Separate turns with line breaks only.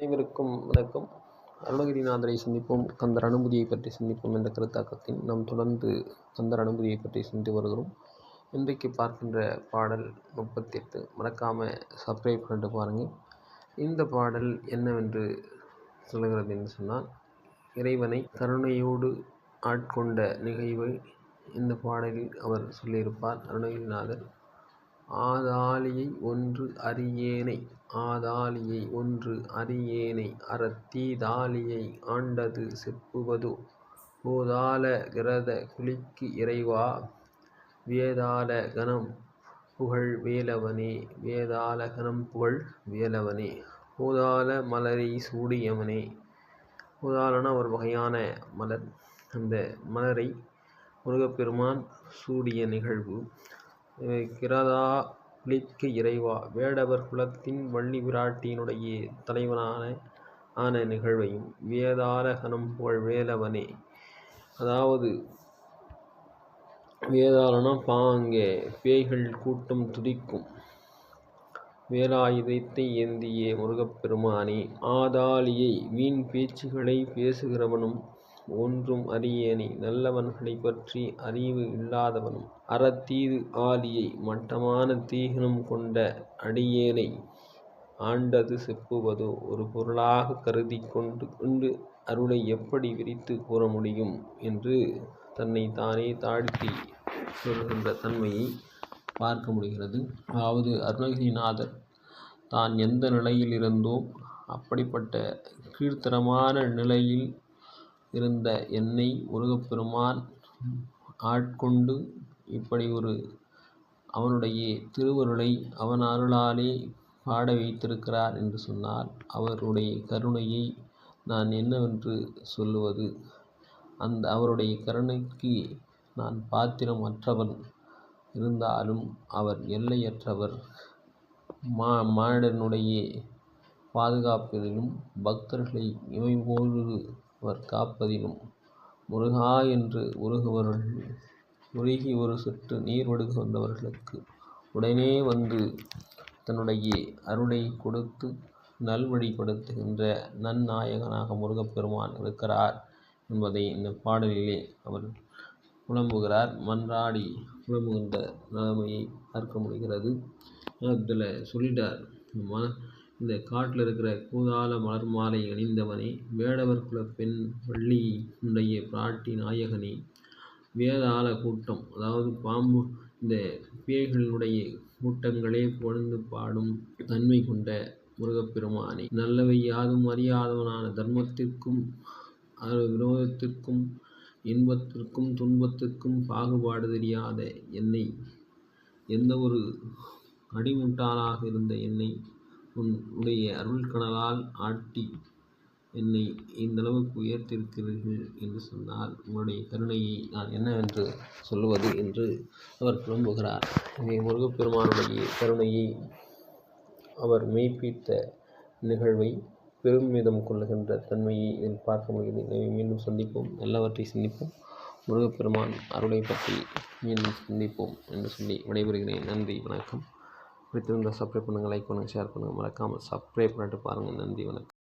அனைவருக்கும் வணக்கம். அருணகிரிநாதரை சந்திப்போம். கந்தர் அனுமதியை பற்றி சிந்திப்போம் என்ற கருத்தாக்கத்தில் நாம் தொடர்ந்து கந்தர் அனுமதியை பற்றி சிந்தித்து வருகிறோம். இன்றைக்கு பார்க்கின்ற பாடல் முப்பத்தி எட்டு மறக்காமல் சப்ஸ்கிரைப் பண்ணிட்டு பாருங்கள் இந்த பாடல் என்னவென்று சொல்லுகிறது என்று சொன்னால் இறைவனை கருணையோடு ஆட்கொண்ட நிகழ்வை இந்த பாடலில் அவர் சொல்லியிருப்பார். அருணகிரிநாதர் ஆதாலியை ஒன்று அறியேனை. ஆதாலியை ஒன்று அறியேனை. அறத்தீதாலியை ஆண்டது செப்புவதோ? போதால கிரத குலிக்கு இறைவா? வேதாள கணம் புகழ் வேலவனே. வேதாள கணம் புகழ் வேலவனே. போதால மலரை சூடியவனே. போதாலன ஒரு வகையான மலர். அந்த மலரை முருகப்பெருமான் சூடிய நிகழ்வு. கிரதா குலிக்கு இறைவா. வேடவர் குலத்தின் வள்ளி பிராட்டியினுடைய தலைவனான ஆன நிகழ்வையும் வேதாள புகழ் வேலவனே. அதாவது வேதாளனம் பாங்கே பேய்கள் கூட்டம் துடிக்கும் வேலாயுதத்தை ஏந்திய முருகப்பெருமானே ஆதாலியை வீண் பேச்சுகளை பேசுகிறவனும் ஒன்றும் அறியேனே நல்லவன்களைப் பற்றி அறிவு இல்லாதவனும் அறத்தீது ஆலியை மட்டமான தீகனம் கொண்ட அடியேனை ஆண்டது செப்புவதோ ஒரு பொருளாக கருதி கொண்டு கொண்டு அருளை எப்படி விரித்து கூற முடியும் என்று தன்னை தானே தாழ்த்தி சொல்கின்ற தன்மையை பார்க்க முடிகிறது. அதாவது அருணகிரிநாதர் தான் எந்த நிலையில் இருந்தோ அப்படிப்பட்ட கீழ்த்தரமான நிலையில் இருந்த என்னை முருகப்பெருமான் ஆட்கொண்டு இப்படி ஒரு அவனுடைய திருவருளை அவன் அருளாலே பாட வைத்திருக்கிறார் என்று சொன்னால் அவருடைய கருணையை நான் என்னவென்று சொல்லுவது? அந்த அவருடைய கருணைக்கு நான் பாத்திரம் அற்றவன் இருந்தாலும் அவர் எல்லையற்றவர். மா மானிடனுடைய பாதுகாப்பதிலும் பக்தர்களை இமைப்பொழுது அவர் காப்பதிலும் முருகா என்று உருகுவர்கள் உருகி ஒரு சுற்று நீர் வடுக வந்தவர்களுக்கு உடனே வந்து தன்னுடைய அருளை கொடுத்து நல்வழிப்படுத்துகின்ற நன்னாயகனாக முருகப்பெருமான் இருக்கிறார் என்பதை இந்த பாடலிலே அவர் புலம்புகிறார். மன்றாடி புலம்புகின்ற நிலைமையை பார்க்க முடிகிறது. அதில் சொல்லிட்டார் ம இந்த காட்டில் இருக்கிற கூதால மலர் மாலை அணிந்தவனே வேடவர் குல பெண் வள்ளியினுடைய பிராட்டி நாயகனே. வேதாள கூட்டம் அதாவது பாம்பு இந்த பேய்களினுடைய கூட்டங்களே புகழ்ந்து பாடும் தன்மை கொண்ட முருகப்பெருமானை நல்லவை யாதும் அறியாதவனான தர்மத்திற்கும் விரோதத்திற்கும் இன்பத்திற்கும் துன்பத்திற்கும் பாகுபாடு தெரியாத என்னை எந்த ஒரு அடிமுட்டாளாக இருந்த என்னை உன் உடைய அருள்கணலால் ஆட்டி என்னை இந்தளவுக்கு உயர்த்திருக்கிறீர்கள் என்று சொன்னால் உங்களுடைய கருணையை நான் என்னவென்று சொல்லுவது என்று அவர் புலம்புகிறார் இதை முருகப்பெருமானுடைய கருணையை அவர் மெய்ப்பித்த நிகழ்வை பெருமிதம் கொள்ளுகின்ற தன்மையை இதில் பார்க்க முடிகிறது. எனவே மீண்டும் சந்திப்போம். எல்லாவற்றை சிந்திப்போம். முருகப்பெருமான் அருளை பற்றி மீண்டும் சிந்திப்போம் என்று சொல்லி விடைபெறுகிறேன். நன்றி. வணக்கம். பிடித்திருந்தால் சப்ஸ்கிரைப் பண்ணுங்கள் லைக் பண்ணுங்கள் ஷேர் பண்ணுங்கள். மறக்காமல் சப்ஸ்கிரைப் பண்ணிட்டு பாருங்கள். நன்றி வணக்கம்.